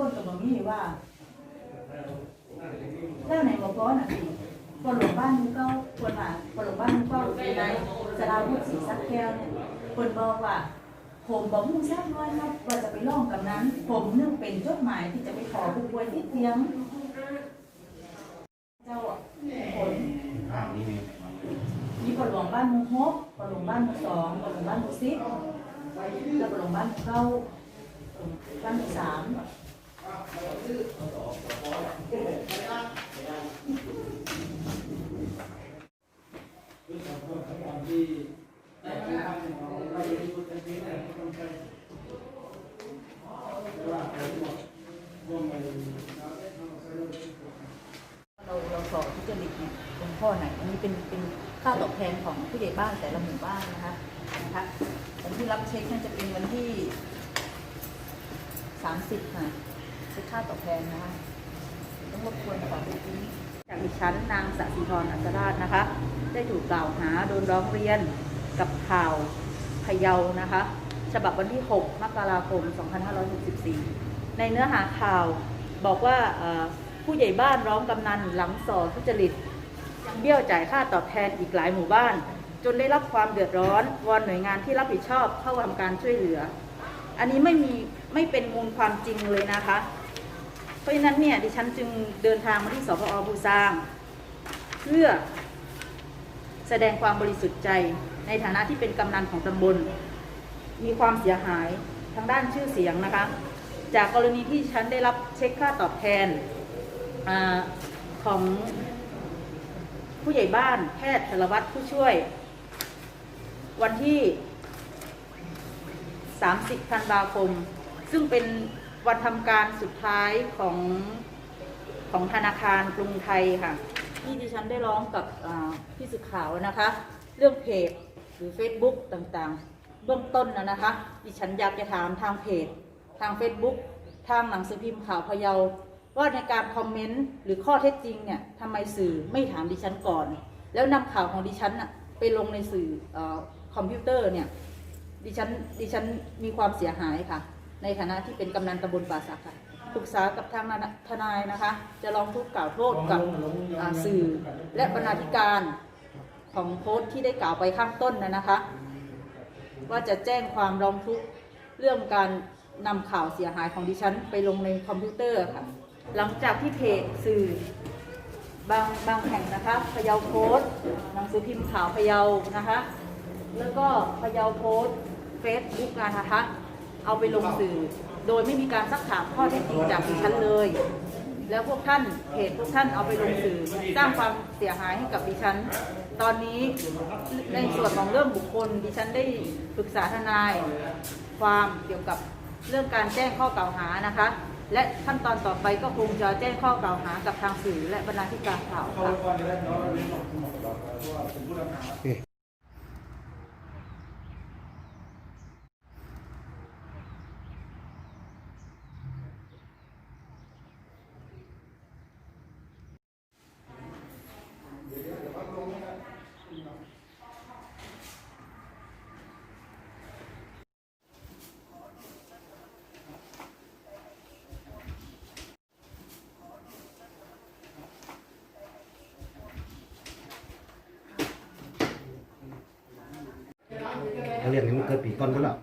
ว่าแล้วไหนบอกว่าน่ะสิคนหลงบ้านมูเก้าคนว่าคนหลงบ้านมูเก้าอยู่ในสราวุธศรีสักแก้วเนี่ยคนบอกว่า ผมบอกมุ่งแซ่บน้อยครับว่าจะไปล่องกับนั้น ผมเนื่องเป็นจดหมายที่จะไปขอผู้ป่วยที่เตียง เจ้าอะผลนี่มีมีปลวงบ้านหมูฮกปหลวงบ้านหมูสองปหลวงบ้านหมูสิบแล้วปหลวงบ้านเก้าบ้านหมูสาม เราเราสอบทุจริตเนี่ยตรงข้อไหนอันนี้เป็นเป็นค่าตอบแทนของผู้ใหญ่บ้านแต่ละหมู่บ้านนะคะนะคะวันที่รับเช็คน่าจะเป็นวันที่สามสิบค่ะ เช็คค่าตอบแทนนะคะต้องรบกวนขอดูที่จากดิฉันนางสศิธรอัศราชนะคะ ได้ถูกกล่าวหาโดนร้องเรียนกับข่าวพะเยานะคะ ฉบับวันที่ 6 มกราคม 2564 ในเนื้อหาข่าวบอกว่าผู้ใหญ่บ้านร้องกำนันหลังสอทุจริตยังเบี้ยวจ่ายค่าตอบแทนอีกหลายหมู่บ้าน จนได้รับความเดือดร้อนวอนหน่วยงานที่รับผิดชอบเข้าทำการช่วยเหลือ อันนี้ไม่มีไม่เป็นมูลความจริงเลยนะคะ ราะฉะนั้นเนี่ยดิฉันจึงเดินทางมาที่สพอภูซางเพื่อแสดงความบริสุทธิ์ใจในฐานะที่เป็นกำนันของตำบล มีความเสียหายทางด้านชื่อเสียงนะคะ จากกรณีที่ฉันได้รับเช็คค่าตอบแทนอของผู้ใหญ่บ้านแพทย์สารวัตรผู้ช่วย วันที่ 30 ธันวาคม ซึ่งเป็น วันทำการสุดท้ายของของธนาคารกรุงไทยค่ะที่ดิฉันได้ร้องกับพี่สื่อข่าวนะคะ เรื่องเพจหรือ Facebook ต่างๆ เบื้องต้นนะนะคะ ดิฉันอยากจะถามทางเพจ ทาง Facebook ทางหนังสือพิมพ์ข่าวพะเยาว่าในการคอมเมนต์หรือข้อเท็จจริงเนี่ยทำไมสื่อไม่ถามดิฉันก่อน แล้วนำข่าวของดิฉันน่ะไปลงในสื่ออคอมพิวเตอร์เนี่ยดิฉันดิฉันมีความเสียหายค่ะ ในฐานะที่เป็นกำนันตำบลป่าสักค่ะปรึกษากับทางทนายนะคะ จะร้องทุกข์กล่าวโทษกับอ่าสื่อ และบรรณาธิการของโพสต์ที่ได้กล่าวไปข้างต้นนะนะคะ ว่าจะแจ้งความร้องทุกข์เรื่องการนำข่าวเสียหายของดิฉันไปลงในคอมพิวเตอร์ค่ะ หลังจากที่เพจสื่อบางบางแห่งนะคะพะเยาโพสต์หนังสือพิมพ์ข่าวพะเยานะคะ แล้วก็พะเยาโพสต์เฟซบุ๊กนะคะ เอาไปลงสื่อ โดยไม่มีการซักถามข้อเท็จจริงจากดิฉันเลย แล้วพวกท่านเพจพวกท่านเอาไปลงสื่อ สร้างความเสียหายให้กับดิฉัน ตอนนี้ในส่วนของเรื่องบุคคลดิฉันได้ปรึกษาทนาย ความเกี่ยวกับเรื่องการแจ้งข้อกล่าวหานะคะ และขั้นตอนต่อไปก็คงจะแจ้งข้อกล่าวหากับทางสื่อและบรรณาธิการข่าวค่ะเขาเรียนนี้มันเกิดปีก่อนก็แล้ว